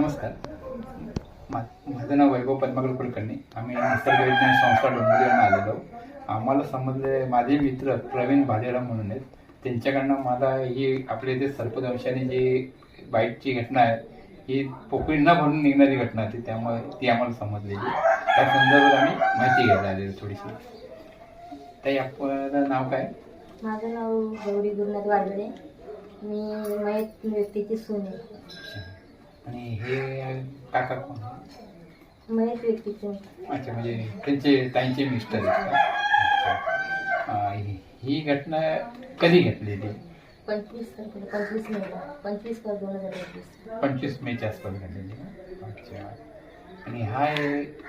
नमस्कार. मा माझं नाव वैभव पद्माकर कुलकर्णी. आम्ही निसर्ग विज्ञान संस्था डोंबिवलीवरून आलेलो आम्हाला समजले माझे मित्र प्रवीण भालेराव म्हणून आहेत. त्यांच्याकडनं मला ही आपल्या इथे सर्पदंशाने जी बाईटची घटना आहे ही पोकळी न भरून निघणारी घटना होती. त्यामुळे ती आम्हाला समजलेली. त्या संदर्भात आम्ही माहिती घ्यायला आलेलो थोडीशी. ताई आपलं नाव काय? माझं नाव गौरी गुरुनाथ वाडले मी मयत व्यक्तीची सून आहे. आणि हे काका कोण? व्यक्तीची. अच्छा म्हणजे त्यांचे ताईंचे मिस्टर आहेत का. अं, ही- ही घटना कधी घडलेली? पंचवीस तारखेला पंचवीस मेला पंचवीस का दोन हजार एकवीस. पंचवीस मेच्या आसपास घडलेली? अच्छा. आणि हा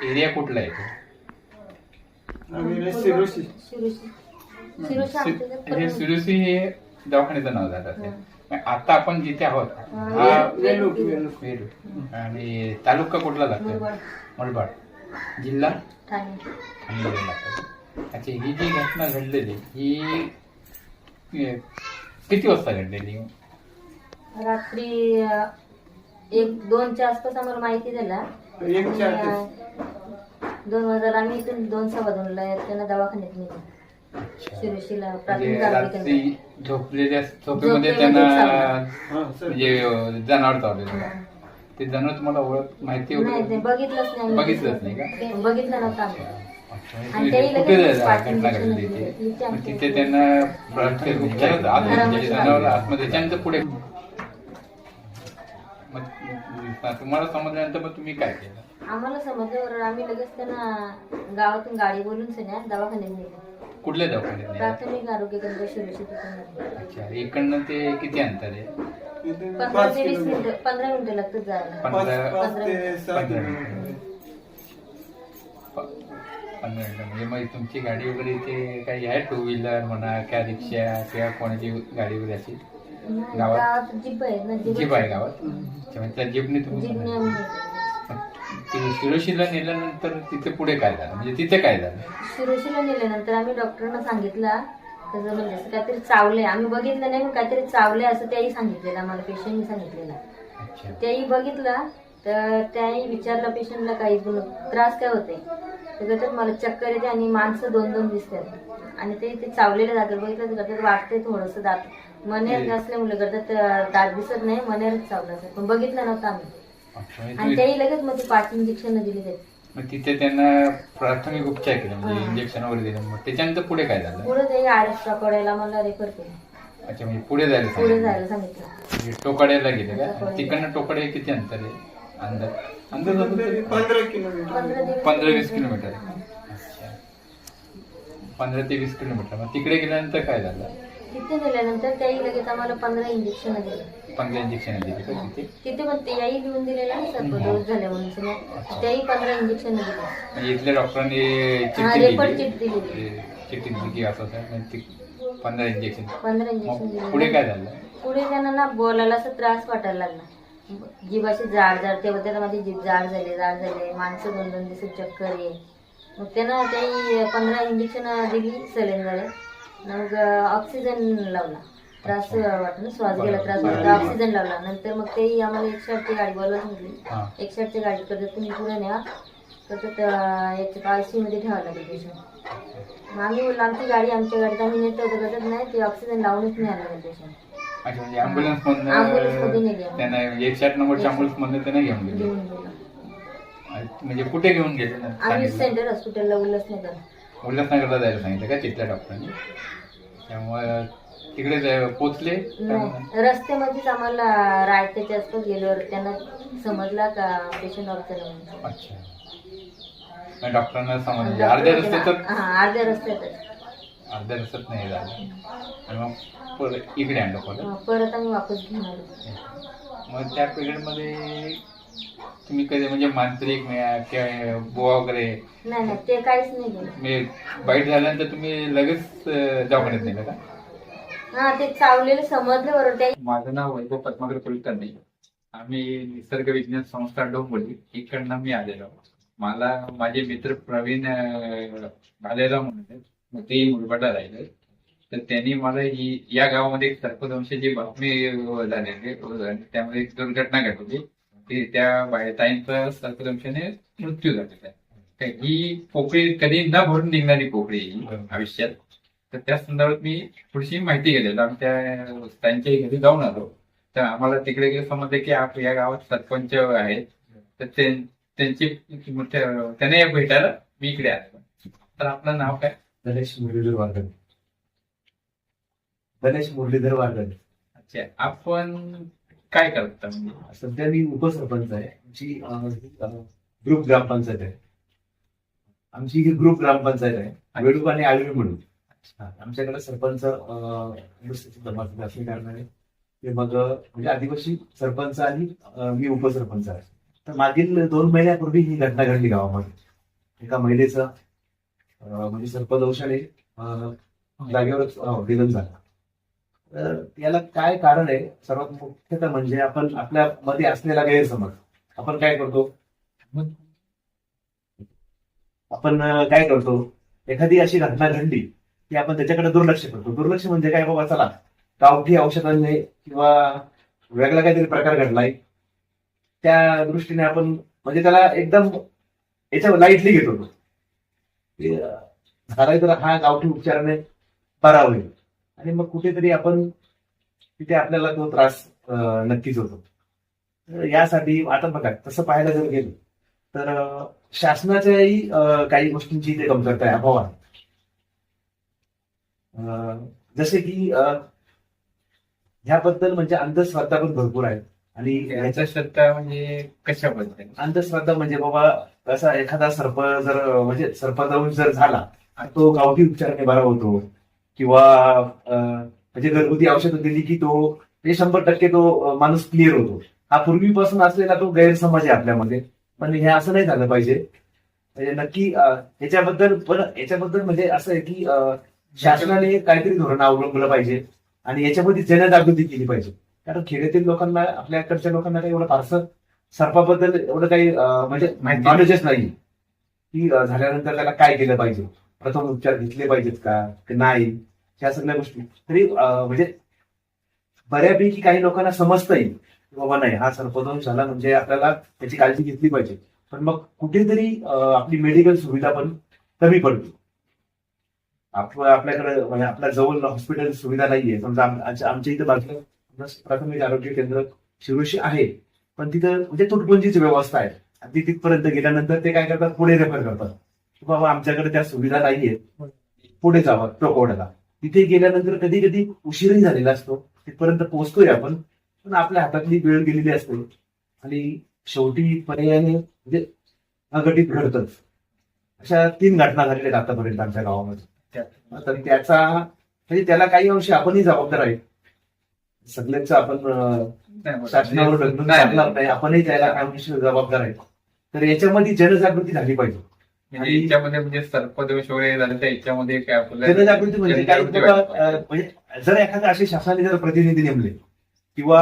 एरिया कुठला आहे तो? आम्ही शिरोशी. शिरुशी. शिरुशी आमच्या इथं हे पण- सुरुसी हे दवाखान्याचं नाव झालं असेल. आता आपण जिथे आहोत हा, आणि तालुका कुठला लागतो मुरबाड, मुरबाड जिल्हा? ठाणे. लागतो अच्छा ही जी घटना घडलेली ही किती वाजता घडलेली? रात्री एक दोनच्या आसपास आम्हाला माहिती. अं, दोन वाजता आम्ही इथून दोन सव्वा दोनला त्यांना दवाखान्यात नेलं. अच्छा. शिरुशीला म्हणजे प्राथमिक आरोग्य रात्री केंद्र झोपलेल्या झोपेमध्ये झोपेमध्ये त्यांना. हा. म्हणजे जनावर चावलेलं हा. ते जनावर तुम्हाला ओळख माहिती नाही ते वगैरे बघितलंच नाही. बघितलंच नाही का? बघितलं नव्हतं म्हणजे कुठे. तिथे इथे. त्यांना उपचार आहेत. आत म्हणजे आरामात जनावर झाले. आतमध्ये त्याच्यानंतर पुढे मग तुम्हाला समजल्यानंतर मग तुम्ही काय केलं आम्हाला समजल्यावर आम्ही लगेच त्यांना गावातून गाडी बोलून सगळ्या दवाखान्यात नेलं कुठल्या दवाखान्यात नेलं? प्राथमिक आरोग्य केंद्र. अच्छा इकडनं ते किती अंतर आहे इथे पंधरा पाच ते वीस किलोमीटर. मिनिटं पंधरा मिनिटं लागतात जायला पाच पंधरा पाच ते सहा पंधरा किलोमीटर. प- पंधरा मिनिटं म्हणजे मग तुमची गाडी वगैरे इथे काही आहे टू व्हीलर म्हणा किंवा रिक्षा किंवा कोणाची गाडी वगैरे अशी गावात? गावात जीप आहे ना जीप आहे गावात अच्छा, म्हणजे त्या जीपने तुम्ही जीपने आम्ही शिरोशीला नेल्यानंतर तिथे पुढे काय झालं? म्हणजे तिथे काय झालं? शिरोशीला नेल्यानंतर आम्ही डॉक्टरांना सांगितलं त्याचं म्हणजे असं काहीतरी चावलंय. आम्ही बघितलं नाही पण काहीतरी चावलंय असं त्याही सांगितलेलं आम्हाला पेशंटनी सांगितलेलं. अच्छा. त्याही बघितलं तर त्याही विचारलं पेशंटला काही बोल- त्रास काय होते तर मला चक्कर येते आणि माणसं दोन दोन दिसतात. आणि ते ते चावलेल्या जागेवर बघितलं तर करतात वाटते थोडंसं दात. मनेर असल्यामुळे करतात दात दिसत नाही मनेरच चावलं असेल. पण बघितलं नव्हतं आम्ही. आणि त्याही लगेच मग ते पाच इंजेक्शन दिली त्याची मग तिथे त्यांना प्राथमिक उपचार केले म्हणजे. इंजेक्शन वगैरे दिलं. मग त्याच्यानंतर पुढे काय झालं? पुढे ते आरएस टोकड्याला मला रेफर केलं अच्छा म्हणजे पुढे जायला पुढे सांगितलं. जायला सांगितलं. म्हणजे टोकाड्याला गेले का. तिकडनं टोकाडे किती अंतर आहे? अंदाज? अंदाज पंधरा किलोमीटर. पंधरा वीस किलोमीटर. पंधरा ते वीस किलोमीटर. मग तिकडे गेल्यानंतर काय झालं? तिथे गेल्यानंतर त्याही लगेच आम्हाला पंधरा इंजेक्शन दिले पंधरा इंजेक्शन दिली का? तिथे तिथे पण ते याही लिहून दिलेला ना सर्व डोस झाले म्हणून सगळ्या. त्याही पंधरा इंजेक्शन दिले म्हणजे इथल्या डॉक्टरांनी हा, चिठ्ठी दिली चिठ्ठी दिली ते चिठ्ठी दिली की असं असं म्हणजे ती पंधरा इंजेक्शन पंधरा इंजेक्शन मग पुढे दिले काय झालं? पुढे त्यांना ना बोलायला असं त्रास वाटायला लागला. जीभ अशी जाड जाड तेव्हा त्याला माझी जीभ जाड झाली जाड झाली माणसं दोन दोन दिवस चक्कर ये मग त्यांना त्याही पंधरा इंजेक्शन दिली सलेंडर मग ऑक्सिजन लावला. त्रास वाटला श्वास गेला त्रास वाटला. ऑक्सिजन लावला. नंतर मग तेही आम्हाला एकशे आठची गाडी बोलवत म्हटली हा. एकशे आठची गाडी करतात तुम्ही पुढे न्या तर याच्या आयमध्ये ठेवावं लागेल पेशंट मग आम्ही बोललो आमची गाडी आमच्या गाडीत आम्ही नेतो तर करत नाही ते ऑक्सिजन लावूनच नाही आलं पेशंट म्हणजे मधनं एकशे आठ नंबरच्या मधनं त्यांना घेऊन गेले. म्हणजे कुठे घेऊन गेले? आम्ही सेंटर हॉस्पिटलला उल्हासनगर उल्हासनगरला जायला सांगितलं का तिथल्या डॉक्टरांनी? त्यामुळे तिकडे जाय- पोचले. नाही रस्त्यामध्येच आम्हाला रायत्याच्या आसपास गेल्यावर त्यांना समजला का पेशंट म्हणून. अच्छा. डॉक्टरांना समजले. अर्ध्या रस्त्यातच? हा अर्ध्या रस्त्यातच. अर्ध्या रस्त्यात नाही झालं. आणि मग परत इकडे आणलं परत? हा, परत आम्ही वापस घेऊन आलो मग त्या पिरियडमध्ये तुम्ही कधी म्हणजे मांत्रिक मिळा किंवा बोवा वगैरे नाही नाही ते काहीच नाही गेलं म्हणजे बाईट झाल्यानंतर तुम्ही लगेच अं, दवाखान्यात नेलं का? हा ते चावलेले समजले बरोबर त्या माझं नाव वैभव पद्माकर कुलकर्णी. आम्ही निसर्ग विज्ञान संस्था डोंबोली इकडनं मी आलेलो. मला माझे मित्र प्रवीण अं, भालेराव म्हणून आहेत. मग ते मुरबाडा राहिले. तर त्यांनी मला ही या गावामध्ये एक सर्पदंशाची बातमी अं, झालेली अं, त्यामध्ये एक दुर्घटना घडली. ते त्या बाय- ताईंचा सर्पदंशाने मृत्यू झालेला आहे. ही पोकळी कधी न भरून निघणारी पोकळी आयुष्यात. तर त्या संदर्भात मी थोडीशी माहिती घेतलेली आम्ही त्या त्यांच्या घरी जाऊन आलो. तर आम्हाला तिकडे गेलं समजलं की आप या गावात सरपंच आहेत. तर त्यांची त्या- त्यांना भेटायला मी इकडे आलो. तर आपलं नाव काय? गणेश मुरलीधर वागड गणेश मुरलीधर वागड अच्छा. आपण काय करता म्हणजे? सध्या मी उपसरपंच आहे. आमची ग्रुप ग्रामपंचायत आहे. आमची ही ग्रुप ग्रामपंचायत आहे. वेडूक आणि आळवी म्हणून. आमच्याकडे सरपंच असल्या कारणाने ते मग म्हणजे आदिवासी सरपंच आणि मी उपसरपंच आहे. तर मागील दोन महिन्यापूर्वी ही घटना घडली गावामध्ये. एका महिलेचं म्हणजे सर्पदोषाने अं, जागेवरच निधन झालं. याला काय कारण आहे? सर्वात मुख्यतः म्हणजे आपण आपल्या मध्ये असलेला गैरसमज. आपण काय करतो? आपण काय करतो? एखादी अशी घटना घडली की आपण त्याच्याकडे दुर्लक्ष करतो. दुर्लक्ष म्हणजे काय बाबा? चला गावठी औषधांनी किंवा वेगळा काहीतरी प्रकार घडलाय. त्या दृष्टीने आपण म्हणजे त्याला एकदम याच्या लाईटली घेत होतो. झालाय तर हा गावठी उपचाराने बरा होईल. आणि मग कुठेतरी आपण तिथे आपल्याला तो त्रास नक्कीच होतो. तर यासाठी आता बघा तसं पाहायला जर गेलं तर शासनाच्याही काही गोष्टींची इथे कमतरता आहे अभाव आहे. अं, जसे की ह्याबद्दल म्हणजे अंधश्रद्धा पण भरपूर आहे. आणि ह्याच्या याचा श्रद्धा म्हणजे कशाबद्दल? अंधश्रद्धा म्हणजे बाबा कसा एखादा सर्प जर म्हणजे सर्पदंश जर झाला तो गावठी उपचाराने बरा होतो. किंवा म्हणजे घरगुती औषधं दिली की तो ते शंभर टक्के तो माणूस क्लिअर होतो. हा पूर्वीपासून असलेला तो गैरसमज आहे आपल्यामध्ये. पण हे असं नाही झालं पाहिजे. म्हणजे नक्की याच्याबद्दल पण याच्याबद्दल म्हणजे असं आहे की शासनाने काहीतरी धोरण अवलंबलं पाहिजे आणि याच्यामध्ये जनजागृती केली पाहिजे. कारण खेड्यातील लोकांना आपल्याकडच्या लोकांना काही एवढं फारसं सर्पाबद्दल एवढं काही म्हणजे माहिती नॉलेजच नाही की झाल्यानंतर त्याला काय केलं पाहिजे. प्रथम उपचार घेतले पाहिजेत का? की नाही? ह्या सगळ्या गोष्टी. तरी म्हणजे बऱ्यापैकी काही लोकांना समजता येईल की बाबा नाही हा सर्पदोष झाला म्हणजे आपल्याला त्याची काळजी घेतली पाहिजे. पण मग कुठेतरी आपली मेडिकल सुविधा पण कमी पडते. आपलं आपल्याकडे म्हणजे आपल्या जवळ हॉस्पिटल सुविधा नाहीये. समजा आमच्या आमच्या इथं बाजूला प्राथमिक आरोग्य केंद्र शिरोशी आहे. पण तिथं म्हणजे तुटपुंजीची व्यवस्था आहे. आणि ती तिथपर्यंत गेल्यानंतर ते काय करतात? पुढे रेफर करतात. की बाबा आमच्याकडे त्या सुविधा नाहीये पुढे जावं टोकवड्याला तिथे गेल्यानंतर कधी कधी उशीरही झालेला असतो. तिथपर्यंत पोहोचतोय आपण पण आपल्या हातातली वेळ गेलेली असते. आणि शेवटी पर्यायाने म्हणजे अघटित घडतच. अशा तीन घटना झालेल्या आहेत आतापर्यंत आमच्या गावामध्ये. तर त्याचा म्हणजे त्याला काही अंशी आपणही जबाबदार आहे सगळ्यांचं आपण. शासनावर नाही आपणही त्याला काही अंशी जबाबदार आहे तर याच्यामध्ये जनजागृती झाली पाहिजे. म्हणजे याच्यामध्ये म्हणजे सर्पदोष वगैरे झाले तर याच्यामध्ये काय आपल्याला जनजागृती म्हणजे काही लोकं, म्हणजे जर एखाद्या असे शासनाने जर प्रतिनिधी नेमले किंवा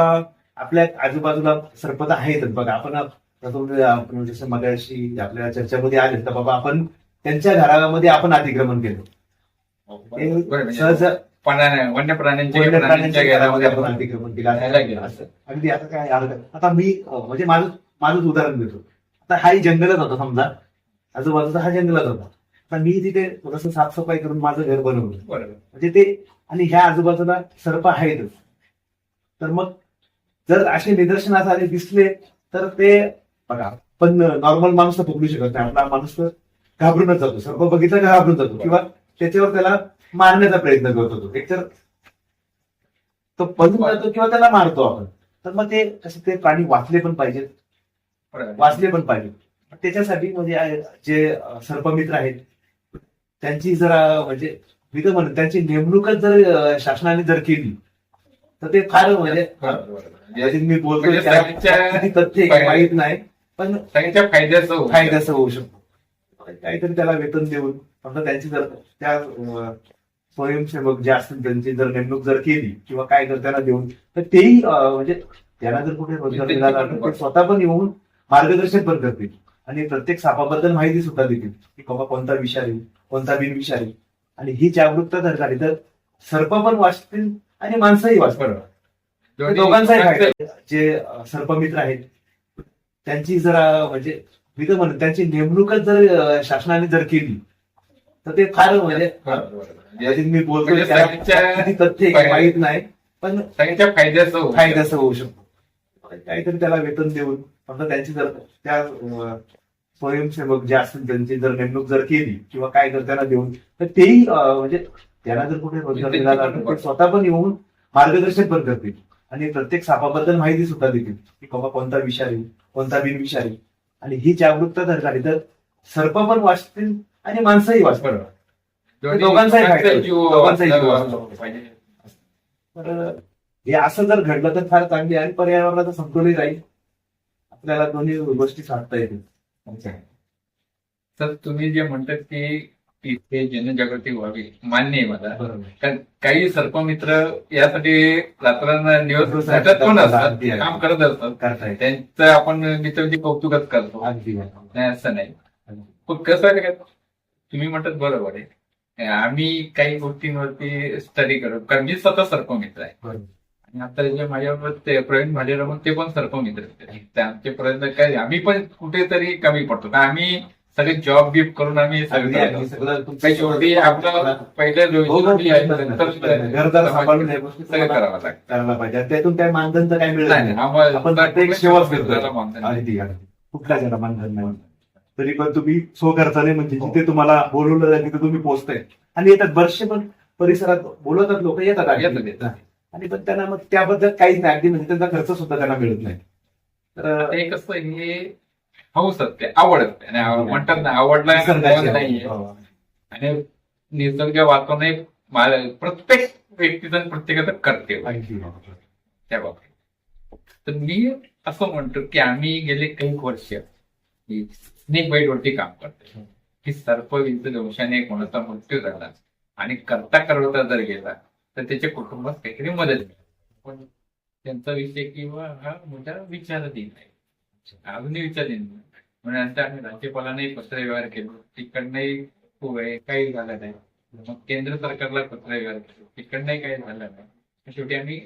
आपल्या आजूबाजूला सरपंच आहेतच बघा आपण जसं मगाशी आपल्या चर्चेमध्ये आले तर बाबा आपण त्यांच्या घरामध्ये आपण अतिक्रमण केलं. म्हणजे सहज वन्य प्राण्यांच्या घरामध्ये आपण अतिक्रमण केलं. असं. अगदी आता काय आता मी म्हणजे माझं माझंच उदाहरण देतो. आता हाही जंगलच होता समजा. आजूबाजूचा हा जंगलच होता. आता मी तिथे थोडस साफसफाई करून माझं घर बनवलं. बरोबर. म्हणजे ते आणि ह्या आजूबाजूला सर्प आहेतच तर मग जर असे निदर्शनास आले दिसले तर ते बघा पण नॉर्मल माणूस तर पकडू शकत. नाही आपला माणूस तर घाबरूनच जातो. सर्प बघितला का घाबरून जातो? किंवा त्याच्यावर त्याला मारण्याचा प्रयत्न करत होतो. एकतर तो पळून जातो किंवा त्याला मारतो आपण. तर मग ते कसं ते प्राणी वाचले पण पाहिजेत. वाचले पण पाहिजे त्याच्यासाठी म्हणजे जे सर्पमित्र आहेत त्यांची जरा म्हणजे मी तर म्हणतो त्यांची नेमणूकच जर शासनाने जर केली तर ते फार म्हणजे. म्हणजे म्हणजे मी बोलतोय म्हणजे तथ्य माहीत नाही पण सगळ्यांच्या फायद्याचं होऊ शकतं. फायद्याचं होऊ शकतो काहीतरी त्याला वेतन देऊन समजा त्यांची जर त्या स्वयंसेवक जे असतील त्यांची जर नेमणूक जर केली किंवा काय जर त्यांना देऊन तर तेही म्हणजे त्यांना जर कुठे रोजगार त्यांची मिळाला पण तर स्वतः पण येऊन मार्गदर्शन पण करतील आणि प्रत्येक सापाबद्दल माहिती सुद्धा देतील. की बाबा कोणता विषारी कोणता बिनविषारी. आणि ही जागरूकता जर झाली तर सर्प पण वाचतील आणि माणसंही वाचतील. दोघांचाही फायदा. जे सर्पमित्र आहेत त्यांची जरा म्हणजे मी तर म्हणतो त्यांची नेमणूकच जर शासनाने जर केली तर ते फार म्हणजे मी बोलतोय म्हणजे तथ्य माहीत नाही पण सगळ्यांच्या फायद्याचं फायद्याचं होऊ शकतो. काहीतरी त्याला वेतन देऊन समजा त्यांची जर त्या स्वयंसेवक जे असतील त्यांची जर नेमणूक जर केली किंवा काय जर त्यांना देऊन तर तेही म्हणजे त्यांना जर कुठे रोजगार मिळाला ते स्वतः पण येऊन मार्गदर्शन पण करतील. आणि प्रत्येक सापाबद्दल माहिती सुद्धा देतील. की बाबा कोणता विषारी कोणता बिनविषारी आणि ही जागरूकता जर झाली तर सर्प पण वाचतील आणि माणसंही वाचतील. दोघांचाही दोघांचाही. तर हे असं जर घडलं तर फार चांगली आहे आणि पर्यावरणाचा समतोलही राहील. आपल्याला दोन्ही गोष्टी साधता येतील. तर तुम्ही जे म्हणतात की इथे जनजागृती व्हावी मान्य आहे मला. कारण काही सर्पमित्र यासाठी रात्र दिवस झटत पण असतात. काम करत असतात. त्यांचं आपण मित्रांची कौतुकच करतो. नाही असं नाही. पण कसं आहे का तुम्ही म्हणतात बरोबर आहे. आम्ही काही गोष्टींवरती स्टडी करतो कारण मी स्वतः सर्पमित्र आहे. आणि आता जे माझ्याबरोबर ते प्रवीण भालेराव ते पण सर्पमित्र आहेत. ते आमचे प्रयत्न काय आम्ही पण कुठेतरी कमी पडतो. का आम्ही सगळे जॉब गिफ्ट करून आम्ही सगळे शेवटी आपलं पहिलं हो, हो, सगळं करावं लागतं. करायला पाहिजे. त्यातून काय मानधन तर काय मिळत नाही, आपण सेवाच त्याला करतो कुठल्या जरा मानधन नाही. तरी पण तुम्ही सो खर्चाने म्हणजे जिथे तुम्हाला बोलवलं जाईल तिथे तुम्ही पोहोचताय आणि येतात. बरेचसे पण परिसरात बोलवतात लोक. येतात, येतात. आणि पण त्यांना मग त्याबद्दल काहीच नाही. अगदी म्हणजे त्यांचा खर्च सुद्धा त्यांना मिळत नाही. तर ते कसं हे हौस असते आवड असते आणि म्हणतात ना आवडला निसर्गाची नाहीये. हो. आणि निसर्ग हे मा- प्रत्येक व्यक्तीचं आणि प्रत्येकाचं अगदी. त्या बाबतीत. तर मी असं म्हणतो की आम्ही गेले काही वर्ष स्नेक बाईट वरती काम करतो की सर्प दंशाने कोणाचा मृत्यू झाला आणि करता करवता जर गेला तर त्याच्या कुटुंबात काहीतरी मदत मिळेल. पण त्यांचा विषय किंवा हा मोठा विचारधीन आहे अजूनही विचार नाही. म्हणजे नंतर आम्ही राज्यपालांनाही पत्रव्यवहार केलो. तिकडनंही खूप आहे काही झालं नाही. मग केंद्र सरकारला पत्रव्यवहार केलो. तिकडनंही काही झालं नाही. शेवटी आम्ही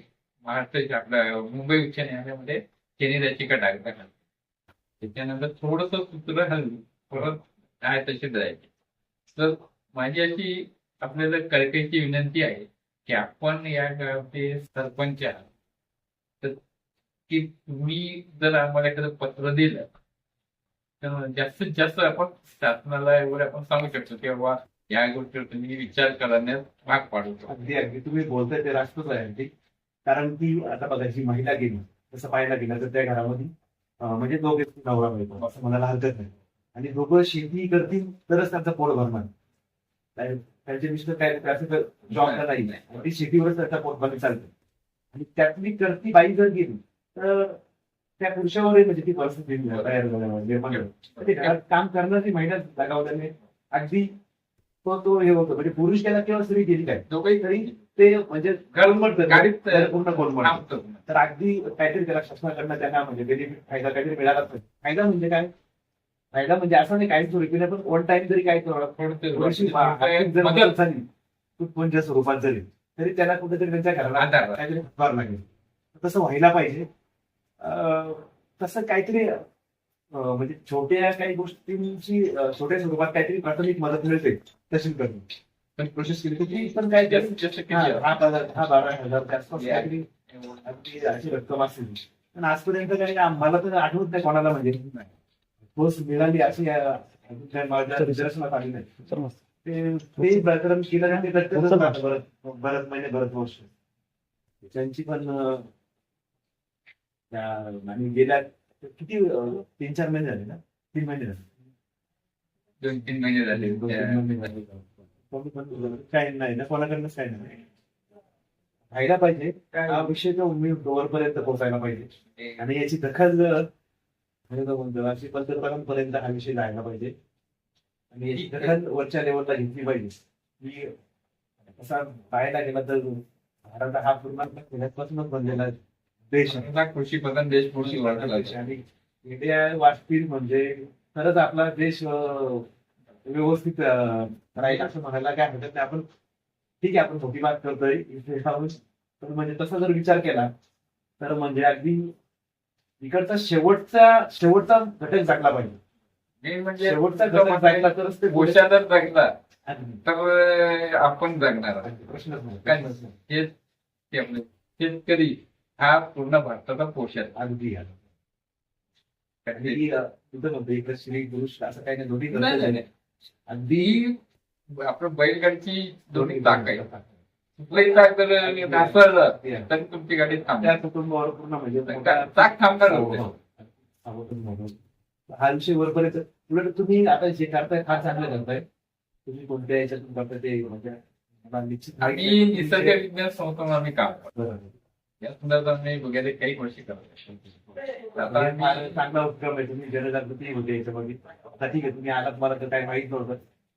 महाराष्ट्राच्या आपल्या मुंबई उच्च न्यायालयामध्ये केनी याचिका टाकता त्याच्यानंतर थोडस सूत्र हल्ली. परत काय तशी जायची तर माझी अशी आपल्याला कळकळीची विनंती आहे की आपण या गावचे सरपंच आहात. तर की तुम्ही जर आम्हाला एखादं पत्र दिलं तर जास्तीत जास्त आपण शासनाला एवढे आपण सांगू शकतो की बाबा या गोष्टीवर तुम्ही विचार करण्यास भाग पाडू अगदी अगदी. तुम्ही बोलताय ते राष्ट्रच आहे अगदी. कारण की आता बघा जी महिला गेली तसं पाहायला गेलं तर त्या घरामध्ये म्हणजे दोघे नवरा मिळतो असं म्हणायला हरकत नाही. आणि दोघं शेती करतील तरच त्यांचं पोट भरणार. काय- त्यांचे मिस्टर असं जॉबला नाही ती शेतीवरच त्याचा चालतं आणि त्यातली करती बाई जर गेली तर त्या पुरुषावरही म्हणजे ती परिस्थिती तयार निर्माण ते घरात काम करणारी महिला अगदी तो तो हे होतो. म्हणजे पुरुष गेला किंवा स्त्री गेली काय? दोघंही तरी ते म्हणजे पूर्ण. थांबतो. तर अगदी काहीतरी त्याला शासनाकडनं त्यांना म्हणजे बेनिफिट फायदा काहीतरी मिळालाच पाहिजे. फायदा म्हणजे काय? फायदा म्हणजे असं नाही काही सुरू केलं पण वन टाइम जरी झाली तुटपुंच्या स्वरूपात जरी तरी त्याला कुठेतरी त्यांच्या घराला. काहीतरी हातभार लागेल तसं व्हायला पाहिजे तसं काहीतरी म्हणजे छोट्या काही गोष्टींची छोट्या स्वरूपात काहीतरी प्राथमिक मदत मिळते तशी करणे पण प्रोसेस केली पण काय हा? दहा बारा हजार. काहीतरी अशी रक्कम असेल पण आजपर्यंत काही आम्हाला तर आठवत नाही कोणाला म्हणजे ठोस मिळाली अशी माझ्या निदर्शनात आली नाही. ते प्रकरण केलं आणि ते बरंच महिने बरंच वर्ष त्यांची पण आणि गेल्या किती तीन चार महिने झाले ना? तीन महिने झाले. दोन तीन महिने झाले. काही नाही ना कोणाकडनंच काही नाही. व्हायला पाहिजे हा विषय तो मी वरपर्यंत पोहोचायला पाहिजे. आणि याची दखल म्हणतो, अशी पंतप्रधानांपर्यंत हा विषय जायला पाहिजे. आणि दखल वरच्या लेवलला घेतली पाहिजे. की असा पाहायला गेला तर भारत हा पूर्ण खेड्यापासूनच बनलेला देश कृषी प्रधान देश वाढला आणि इंडिया वाचतील म्हणजे खरंच आपला देश व्यवस्थित राहील असं म्हणायला काय हरकत नाही. आपण ठीक आहे आपण मोठी बात करतोय म्हणजे तसा जर विचार केला तर म्हणजे अगदी इकडचा शेवटचा शेवटचा घटक जागला पाहिजे मेन म्हणजे शेवटचा घटक जागला तरच ते जगला अगदी. तर आपण जगणार आहे. प्रश्नच नाही काय प्रश्नच नाही. हेच ते आपले शेतकरी हा पूर्ण भारताचा पोषक अगदी अगदी. आहे. आणि, अं, तुझं म्हणतो इकडे श्री पुरुष असं काही नाही दोन्ही. अगदी ही आपलं बैलगाडीची दोन्ही ताक आहे तर तुमची गाडी थांबणार कुटुंबावर पूर्ण म्हणजे ताक थांबणार हो, हो. हा विषय वरपर्यंत उलट तुम्ही आता जे करताय फार चांगलं करताय. तुम्ही कोणत्या याच्यातून करताय ते म्हणजे निश्चित आणि. निसर्ग विज्ञान संस्थेत आम्ही काम. या संदर्भात आम्ही गेले काही वर्षी करतो हे आम्ही- चांगला उपक्रम आहे. तुम्ही जनजागृती होते याच्यामध्ये. आता ठीक आहे तुम्ही आलात मला तर काही माहीत नव्हतं.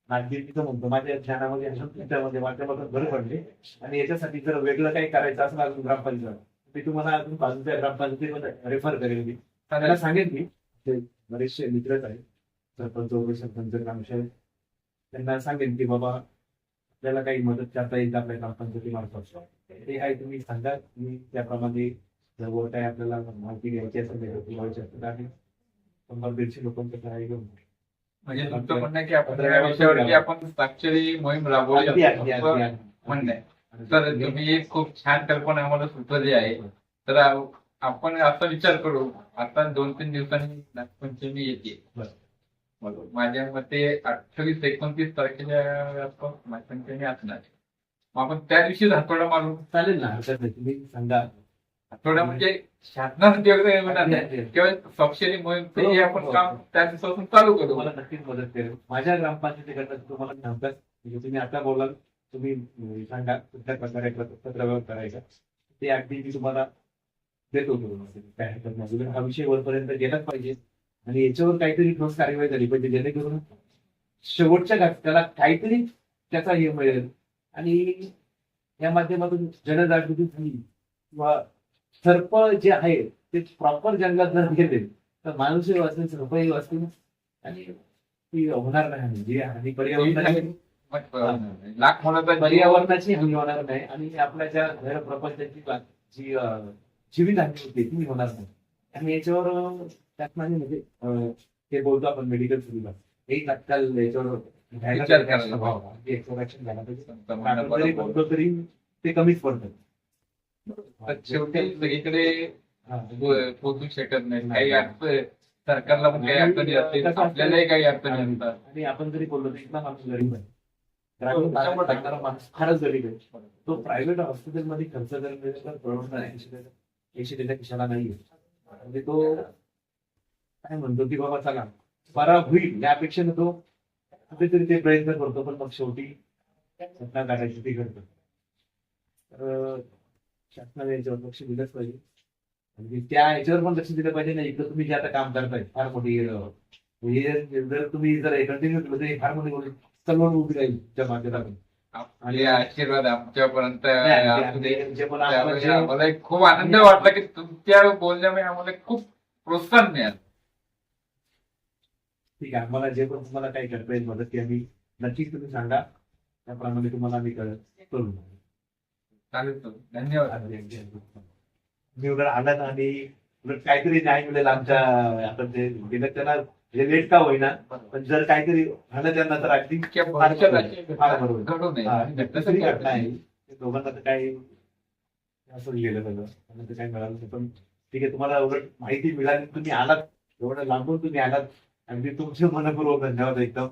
नागरिकीचं म्हणतो. माझ्या ध्यानामध्ये असून तुमच्यामध्ये भर पडले. आणि याच्यासाठी जर वेगळं काही करायचं असं अजून ग्रामपंचायत मी तुम्हाला अजून बाजूच्या ग्रामपंचायतीमध्ये रेफर करेल मी. त्याला सांगेन मी. ते बरेचसे मित्रच आहेत. सरपंच वगैरे सरपंच ग्रामसेवक. त्यांना सांगेन की बाबा आपल्याला काही मदत करता येईल आपल्या ग्रामपंचायती मार्फत? ते आहे तुम्ही सांगा. मी त्याप्रमाणे जवळ काय आपल्याला माहिती घ्यायची असेल घ्यायची तर शंभर दीडशे लोकांचं सहाय्य म्हणजे तुमचं म्हणणं की आपण या विषयावरती आपण स्वाक्षरी मोहीम राबवली. म्हणणं आहे. तर तुम्ही एक खूप छान कल्पना आम्हाला सुचवली आहे. तर आपण असा विचार करू. आता दोन तीन दिवसांनी नागपंचमी येते. माझ्या मते अठ्ठावीस एकोणतीस तारखेच्या आसपास नागपंचमी असणार. मग आपण त्या दिवशी हातोडा मारू. चालेल ना तुम्ही सांगा. म्हणजे नाही स्वाक्षरी मोहीम ते हो, हे आपण हो. काम चालू करू तुम्हाला नक्कीच मदत करेल. माझ्या ग्रामपंचायतीकडनं तुम्हाला सांगतात म्हणजे तुम्ही आता बोलाल तुम्ही सांगा कुठल्या प्रकारे पत्रव्यवहार करायचा. ते अगदी मी तुम्हाला देतो काय हा विषय वरपर्यंत गेलाच पाहिजे. आणि याच्यावर काहीतरी ठोस कार्यवाही झाली पाहिजे जेणेकरून शेवटच्या घाट त्याला काहीतरी त्याचा हे मिळेल. आणि या माध्यमातून जनजागृती झाली. किंवा सर्प जे आहे ते प्रॉपर जंगलात जर गेले तर माणूसही वाचतील सर्पही वाचतील. आणि ती होणार नाही जी आणि पर्यावरणाची लाख पर्यावरणाची हानी होणार नाही. आणि आपल्या ज्या घर प्रपंचाची जी जीवित हानी होते ती होणार नाही. आणि याच्यावर शासनाने म्हणजे ते बोलतो आपण मेडिकल सुविधा. हे तात्काळ याच्यावर घ्यायला पाहिजे. हो, हे ते कमीच पडतं. शेवटी सगळीकडे पोहोचू शकत नाही. काही अडचण सरकारला पण काही अडचणी असतं? आपल्यालाही काही अडचणी असतात. आणि आपण जरी बोललो तर इथला माणूस गरीब आहे. ग्रामीण हो, भागात. राहणारा माणूस फारच गरीब आहे. तो प्रायव्हेट हॉस्पिटलमध्ये खर्च करण्याचा परवडणार आहे पैसे त्याच्या खिशाला नाहीये. म्हणजे तो काय म्हणतो की बाबा चला. बरा होईल या अपेक्षेने तो कुठेतरी ते प्रयत्न करतो पण मग शेवटी सत्ता काढायची ती घडतं तर शासनाने याच्यावर लक्ष दिलंच पाहिजे. आणि त्या याच्यावर पण लक्ष दिलं पाहिजे ना इकडं तुम्ही जे आता काम करताय फार मोठी हे जर तुम्ही जर कंटिन्यू केलं तर फार मोठी गोष्ट. चळवळ उभी राहील त्या माध्यमातून. आपले आशीर्वाद आमच्यापर्यंत आम्हाला खूप आनंद वाटला की तुमच्या बोलण्यामुळे आम्हाला खूप प्रोत्साहन मिळालं. ठीक आहे आम्हाला जे पण तुम्हाला काही करता येईल मदत की आम्ही नक्कीच तुम्ही सांगा. त्याप्रमाणे तुम्हाला आम्ही कळत करू चालेल सर. धन्यवाद. मी उलट आलात आणि उलट काहीतरी न्याय मिळेल आमच्या आपण ते गेलं त्यांना लेट का होईना पण जर काहीतरी झालं त्यांना तर अगदी फार बरोबर. हा, घटना. आहे. ते दोघांना तर काही असं गेलं सगळं त्यांना ते काही मिळालं नाही. पण ठीक आहे तुम्हाला उलट माहिती मिळाली तुम्ही आलात. एवढं लांबून तुम्ही आलात. अगदी तुमचे मनपूर्वक धन्यवाद एकदम.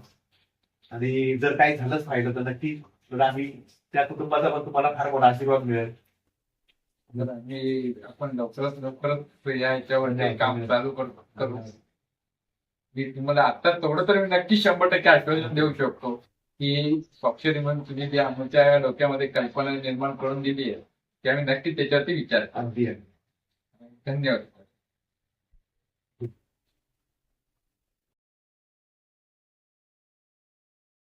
आणि जर काही झालंच पाहिलं तर नक्की तर आम्ही त्या कुटुंबाचा पण तुम्हाला फार मोठा आशीर्वाद मिळेल. आम्ही आपण लवकरात लवकरच या याच्यावर काम चालू कर- मी तुम्हाला आता तेवढं तर मी नक्की शंभर टक्के आश्वासन देऊ शकतो की स्वाक्षरी म्हणून तुम्ही जी आमच्या डोक्यामध्ये कल्पना निर्माण करून दिली आहे ते आम्ही नक्की त्याच्यावरती विचार धन्यवाद.